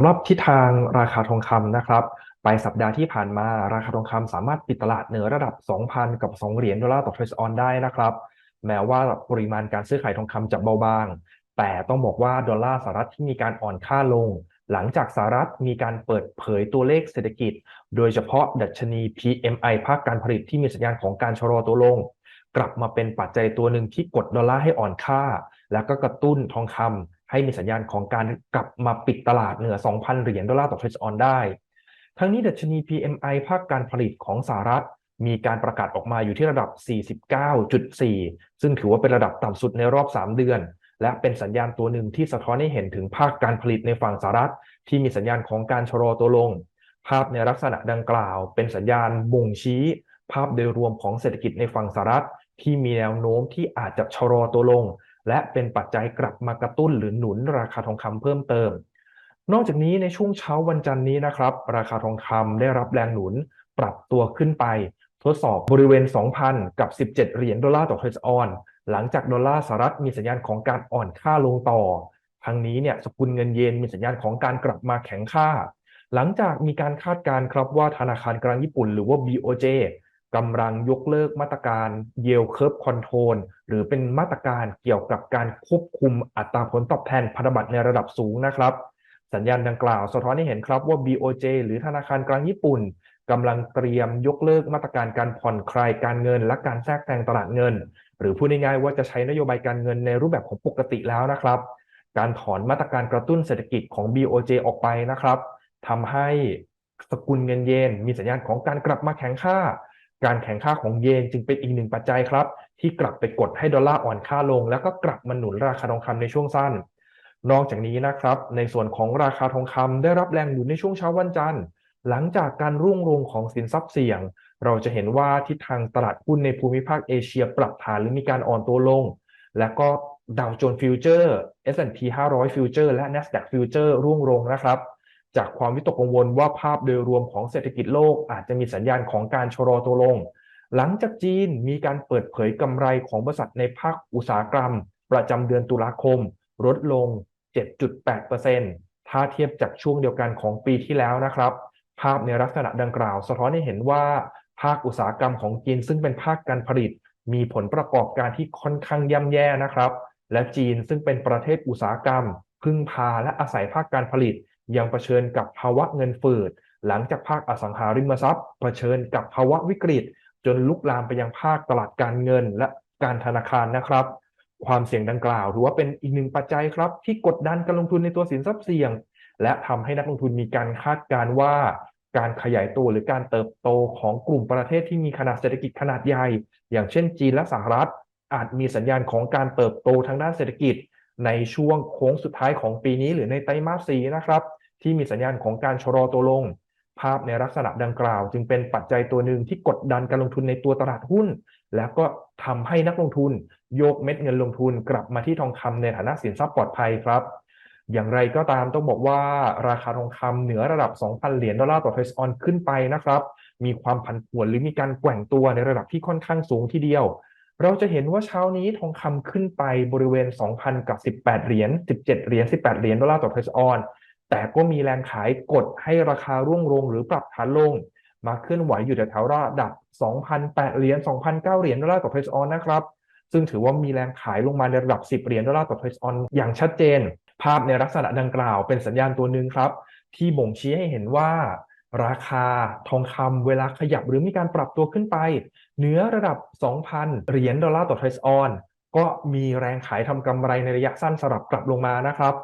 สำหรับทิศทางราคาทองคำนะครับ ไปสัปดาห์ที่ผ่านมาราคาทองคำสามารถปิดตลาดเหนือระดับ 2,000 กับ 2 เหรียญดอลลาร์ต่อทรัสออนได้นะครับ แม้ว่าปริมาณการซื้อขายทองคำจะเบาบาง แต่ต้องบอกว่าดอลลาร์สหรัฐที่มีการอ่อนค่าลง หลังจากสหรัฐมีการเปิดเผยตัวเลขเศรษฐกิจ โดยเฉพาะดัชนี PMI ภาคการผลิตที่มีสัญญาณของการชะลอตัวลง กลับมาเป็นปัจจัยตัวหนึ่งที่กดดอลลาร์ให้อ่อนค่า แล้วก็กระตุ้นทองคำ ให้มีสัญญาณของการกลับมาปิดตลาดเหนือ 2,000 เหรียญดอลลาร์ต่อเทรัสออนได้ ทั้งนี้ดัชนี PMI ภาคการผลิตของสหรัฐ มีการประกาศออกมาอยู่ที่ระดับ 49.4 ซึ่งถือว่าเป็นระดับต่ำสุดในรอบ 3 เดือน และเป็นสัญญาณตัวหนึ่งที่สะท้อนให้เห็นถึงภาคการผลิตในฝั่งสหรัฐ ที่มีสัญญาณของการชะลอตัวลง ภาพในลักษณะดังกล่าว เป็นสัญญาณบ่งชี้ ภาพโดยรวมของเศรษฐกิจในฝั่งสหรัฐ ที่มีแนวโน้มที่อาจจะชะลอตัวลง และเป็นปัจจัยกลับมากระตุ้นหรือหนุนราคาทองคำเพิ่มเติม นอกจากนี้ในช่วงเช้าวันจันทร์นี้นะครับ ราคาทองคำได้รับแรงหนุนปรับตัวขึ้นไป ทดสอบบริเวณ 2,000 กับ 17 เหรียญดอลลาร์ต่อทรัสออน หลังจากดอลลาร์สหรัฐมีสัญญาณของการอ่อนค่าลงต่อทั้งนี้เนี่ยสกุลเงินเยนมีสัญญาณของการกลับมาแข็งค่า หลังจากมีการคาดการณ์ครับว่าธนาคารกลางญี่ปุ่นหรือว่า BOJ กำลังยกเลิกมาตรการ Yield Curve Control หรือเป็นมาตรการเกี่ยวกับการควบคุมอัตราผลตอบแทนพันธบัตรในระดับสูงนะครับ สัญญาณดังกล่าวสะท้อนให้เห็นครับว่า BOJ หรือธนาคารกลางญี่ปุ่นกำลังเตรียมยกเลิกมาตรการการผ่อนคลายการเงิน และการแทรกแซงตลาดเงิน หรือพูดง่ายๆว่าจะใช้นโยบายการเงินในรูปแบบของปกติแล้วนะครับ การถอนมาตรการกระตุ้นเศรษฐกิจของ BOJ ออกไปนะครับทำให้สกุลเงินเยนมีสัญญาณของการกลับมาแข็งค่า การแข็งค่าของเยนจึงเป็นอีกหนึ่งปัจจัยครับ ที่กลับไปกดให้ดอลลาร์อ่อนค่าลง แล้วก็กลับมาหนุนราคาทองคำในช่วงสั้น นอกจากนี้นะครับ ในส่วนของราคาทองคำได้รับแรงหนุนในช่วงเช้าวันจันทร์หลังจากการรุ่งโรจน์ของสินทรัพย์เสี่ยง เราจะเห็นว่าทิศทางตลาดหุ้นในภูมิภาคเอเชียปรับฐานหรือมีการอ่อนตัวลง และก็ดาวโจนส์ฟิวเจอร์ S&P 500ฟิวเจอร์และ NASDAQ ฟิวเจอร์ร่วงลงนะครับ จากความวิตกกังวลว่าภาพโดยรวมของเศรษฐกิจโลกอาจจะมีสัญญาณของการชะลอตัวลง หลังจากจีนมีการเปิดเผยกำไรของบริษัทในภาคอุตสาหกรรม ประจำเดือนตุลาคม ลดลง 7.8%ถ้าเทียบจากช่วงเดียวกันของปีที่แล้วนะครับ ภาพในลักษณะดังกล่าว สะท้อนให้เห็นว่าภาคอุตสาหกรรมของจีนซึ่งเป็นภาคการผลิต มีผลประกอบการที่ค่อนข้างย่ำแย่นะครับ และจีนซึ่งเป็นประเทศอุตสาหกรรม พึ่งพาและอาศัยภาคการผลิต ยังเผชิญกับภาวะเงินฝืด หลังจากภาคอสังหาริมทรัพย์เผชิญกับภาวะวิกฤต จนลุกลามไปยังภาคตลาดการเงินและการธนาคารนะครับ ความเสี่ยงดังกล่าวถือว่าเป็นอีกหนึ่งปัจจัยครับ ที่กดดันการลงทุนในตัวสินทรัพย์เสี่ยง และทำให้นักลงทุนมีการคาดการว่า การขยายตัวหรือการเติบโตของกลุ่มประเทศที่มีขนาดเศรษฐกิจขนาดใหญ่ อย่างเช่นจีนและสหรัฐ อาจมีสัญญาณของการเติบโตทางด้านเศรษฐกิจในช่วงโค้งสุดท้ายของปีนี้หรือในไตรมาสสีนะครับ ที่มีสัญญาณของการชะลอตัวลง ภาพในลักษณะดังกล่าว จึงเป็นปัจจัยตัวหนึ่งที่กดดันการลงทุนในตัวตลาดหุ้น แล้วก็ทำให้นักลงทุน โยกเม็ดเงินลงทุนกลับมาที่ทองคำในฐานะสินทรัพย์ปลอดภัยครับ อย่างไรก็ตามต้องบอกว่าราคาทองคำเหนือระดับ 2,000 เหรียญดอลลาร์ต่อทสออนขึ้นไปนะครับมีความผันผวนหรือมีการแกว่งตัวในระดับที่ค่อนข้างสูงทีเดียว เราจะเห็นว่าเช้านี้ทองคำขึ้นไปบริเวณ 2,000 กับ 18 เหรียญ 17 เหรียญ 18 เหรียญดอลลาร์ต่อทสออน แต่ก็มีแรงขายกดให้ราคาร่วงลงหรือปรับฐานลง มาเคลื่อนไหวอยู่แถวๆระดับ 2,008 เหรียญ 2,009 เหรียญดอลลาร์ต่อทรัสออนนะครับ ซึ่งถือว่ามีแรงขายลงมาในระดับ 10 เหรียญดอลลาร์ต่อทรัสออนอย่างชัดเจน ภาพในลักษณะดังกล่าวเป็นสัญญาณตัวหนึ่งครับ ที่บ่งชี้ให้เห็นว่าราคาทองคำเวลาขยับหรือมีการปรับตัวขึ้นไป เหนือระดับ 2,000 เหรียญดอลลาร์ต่อเทรัสออน ก็มีแรงขายทำกำไรในระยะสั้นสลับกลับลงมานะครับ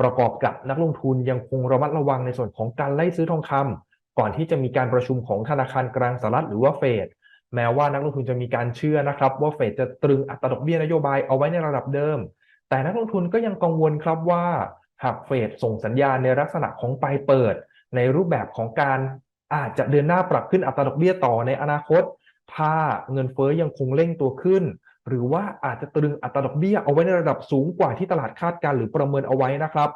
ประกอบกับนักลงทุนยังคงระมัดระวังในส่วนของการไล่ซื้อทองคำก่อนที่จะมีการประชุมของธนาคารกลางสหรัฐหรือว่าเฟดแม้ว่านักลงทุนจะมีการเชื่อนะครับ ว่าเฟดจะตรึงอัตราดอกเบี้ยนโยบายเอาไว้ในระดับเดิม แต่นักลงทุนก็ยังกังวลครับว่าหากเฟดส่งสัญญาณในลักษณะของปลายเปิด ในรูปแบบของการอาจจะเดินหน้าปรับขึ้นอัตราดอกเบี้ยต่อในอนาคต ถ้าเงินเฟ้อยังคงเร่งตัวขึ้น หรือว่าอาจจะตรึงอัตราดอกเบี้ยเอาไว้ในระดับสูงกว่าที่ตลาดคาดการหรือประเมินเอาไว้นะครับ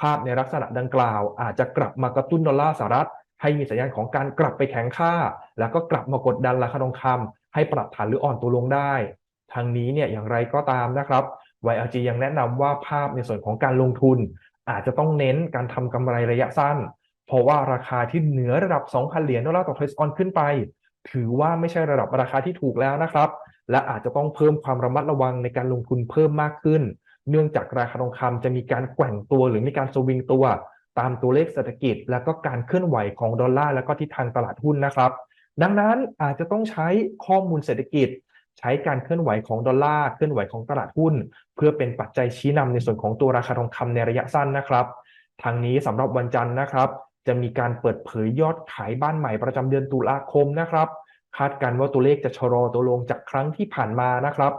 ภาพในลักษณะดังกล่าว อาจจะกลับมากระตุ้นดอลลาร์สหรัฐ ให้มีสัญญาณของการกลับไปแข็งค่า แล้วก็กลับมากดดันราคาทองคำให้ปรับฐานหรืออ่อนตัวลงได้ ทางนี้เนี่ยอย่างไรก็ตามนะครับ YLG ยังแนะนำว่าภาพในส่วนของการลงทุน อาจจะต้องเน้นการทำกำไรระยะสั้น เพราะว่าราคาที่เหนือระดับ 2,000 เหรียญดอลลาร์ต่อเทรซออนขึ้นไป ถือว่าไม่ใช่ระดับราคาที่ถูกแล้วนะครับ และอาจจะต้องเพิ่มความระมัดระวังในการลงทุนเพิ่มมากขึ้น เนื่องจากราคาทองคำจะมีการแกว่งตัวหรือมีการสวิงตัว ตามตัวเลขเศรษฐกิจ และก็การเคลื่อนไหวของดอลลาร์และก็ทิศทางตลาดหุ้นนะครับ ดังนั้นอาจจะต้องใช้ข้อมูลเศรษฐกิจ ใช้การเคลื่อนไหวของดอลลาร์เคลื่อนไหวของตลาดหุ้น เพื่อเป็นปัจจัยชี้นำในส่วนของตัวราคาทองคำในระยะสั้นนะครับทางนี้สำหรับวันจันทร์นะครับ จะมีการเปิดเผยยอดขายบ้านใหม่ประจำเดือนตุลาคมนะครับ คาดการณ์ว่าตัวเลขจะชะลอตัวลงจากครั้งที่ผ่านมานะครับ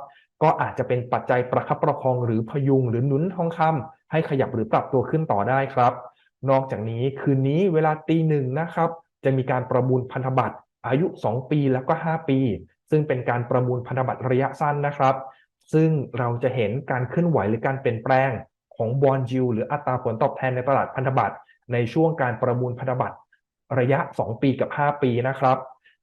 ก็อาจจะเป็นปัจจัยประคับประคองหรือพยุงหรือหนุนทองคำให้ขยับหรือปรับตัวขึ้นต่อได้ครับ นอกจากนี้คืนนี้เวลาตีหนึ่งนะครับ จะมีการประมูลพันธบัตรอายุ 2 ปีแล้วก็ 5 ปี ซึ่งเป็นการประมูลพันธบัตรระยะสั้นนะครับ ซึ่งเราจะเห็นการเคลื่อนไหวหรือการเปลี่ยนแปลงของบอลจิวหรืออัตราผลตอบแทนในตลาดพันธบัตรในช่วงการประมูลพันธบัตรระยะ 2 ปีกับ 5 ปีนะครับ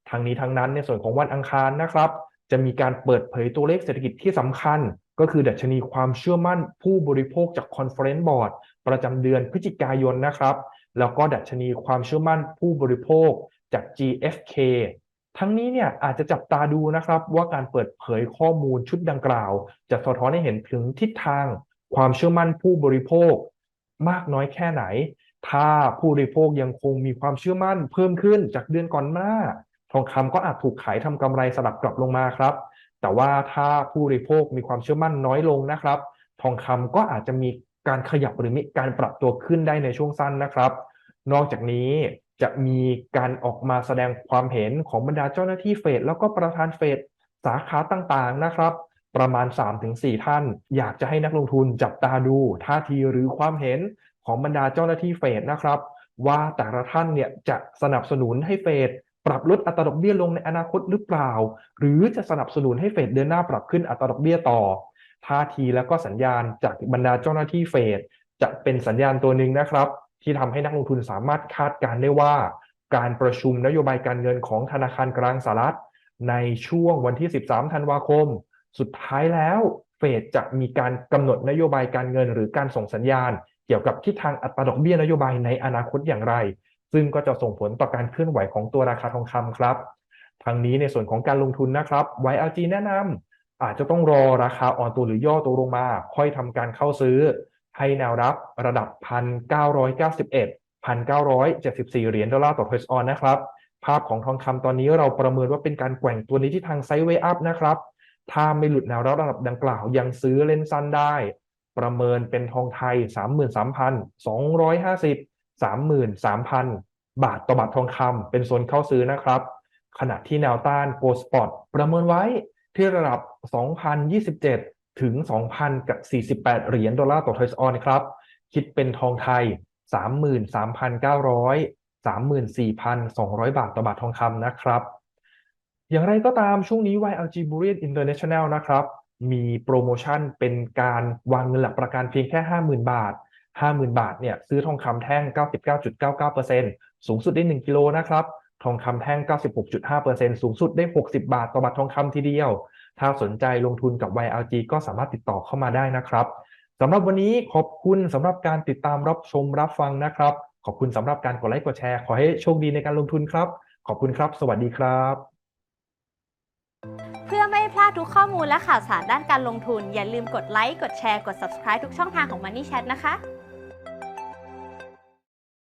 ทางนี้ทั้งนั้นในส่วนของวันอังคารนะครับ จะมีการเปิดเผยตัวเลขเศรษฐกิจที่สำคัญ ก็คือดัชนีความเชื่อมั่นผู้บริโภคจาก Conference Board ประจำเดือนพฤศจิกายนนะครับ แล้วก็ดัชนีความเชื่อมั่นผู้บริโภคจาก GFK ทั้งนี้เนี่ยอาจจะจับตาดูนะครับว่าการเปิดเผยข้อมูลชุดดังกล่าว จะสะท้อนให้เห็นถึงทิศทางความเชื่อมั่นผู้บริโภค มากน้อยแค่ไหน ถ้าผู้บริโภคยังคงมีความเชื่อมั่นเพิ่มขึ้นจากเดือนก่อนหน้า ทองคำก็อาจถูกขายทำกำไรสลับกลับลงมาครับ แต่ว่าถ้าผู้บริโภคมีความเชื่อมั่นน้อยลงนะครับ ทองคำก็อาจจะมีการขยับหรือมีการปรับตัวขึ้นได้ในช่วงสั้นนะครับ นอกจากนี้จะมีการออกมาแสดงความเห็นของบรรดาเจ้าหน้าที่เฟดแล้วก็ประธานเฟดสาขาต่างๆนะครับ ประมาณ 3-4 ท่าน อยากจะให้นักลงทุนจับตาดูท่าทีหรือความเห็นของบรรดาเจ้าหน้าที่เฟดนะครับ ว่าแต่ละท่านเนี่ยจะสนับสนุนให้เฟด ปรับลดอัตราดอกเบี้ยลงในอนาคตหรือเปล่า หรือจะสนับสนุนให้เฟดเดินหน้าปรับขึ้นอัตราดอกเบี้ยต่อ ท่าทีแล้วก็สัญญาณจากบรรดาเจ้าหน้าที่เฟดจะเป็นสัญญาณตัวหนึ่งนะครับ ที่ทำให้นักลงทุนสามารถคาดการณ์ได้ว่า การประชุมนโยบายการเงินของธนาคารกลางสหรัฐ ในช่วงวันที่ 13 ธันวาคม สุดท้ายแล้วเฟดจะมีการกำหนดนโยบายการเงิน หรือการส่งสัญญาณ เกี่ยวกับทิศทางอัตราดอกเบี้ยนโยบายในอนาคตอย่างไร ซึ่งก็จะส่งผลต่อการเคลื่อนไหวของตัวราคาทองคำครับทางนี้ในส่วนของการลงทุนนะครับ YLG แนะนำอาจจะต้องรอราคาอ่อนตัวหรือย่อตัวลงมา ค่อยทำการเข้าซื้อ ให้แนวรับระดับ 1,991 1,974 เหรียญดอลลาร์ต่อเทรซออนนะครับ ภาพของทองคำตอนนี้เราประเมินว่าเป็นการแกว่งตัวนี้ที่ทางไซด์เวย์อัพนะครับ ถ้าไม่หลุดแนวรับระดับดังกล่าวยังซื้อเล่นสั้นได้ ประเมินเป็นทองไทย 33,250 33,000 บาทต่อบาททองคำเป็นโซนเข้าซื้อนะครับ ขณะที่แนวต้านโกลสปอตประเมินไว้ที่ระดับ 2,027 ถึง 2,000กับ48 เหรียญดอลลาร์ต่อเทรซออนครับ คิดเป็นทองไทย 33,900 34,200 บาทต่อบาททองคำนะครับ อย่างไรก็ตามช่วงนี้ YLG Bullion International นะครับ มีโปรโมชั่นเป็นการวางเงินหลักประกันเพียงแค่ 50,000 บาท 50,000 บาทเนี่ยซื้อทองคำแท่ง 99.99%สูงสุดได้ 1 กิโลนะครับทองคำแท่ง 96.5%สูงสุดได้ 60 บาท ต่อบาททองคำทีเดียว ถ้าสนใจลงทุนกับ YLG ก็สามารถติดต่อเข้ามาได้นะครับสำหรับวันนี้ขอบคุณสำหรับการติดตามรับชมรับฟังนะครับ ขอบคุณสำหรับการกดไลค์กดแชร์ ขอให้โชคดีในการลงทุนครับ ขอบคุณครับ สวัสดีครับ เพื่อไม่พลาดทุกข้อมูลและข่าวสารด้านการลงทุน อย่าลืมกดไลค์กดแชร์กด subscribe ทุกช่องทางของ Money Chat นะคะ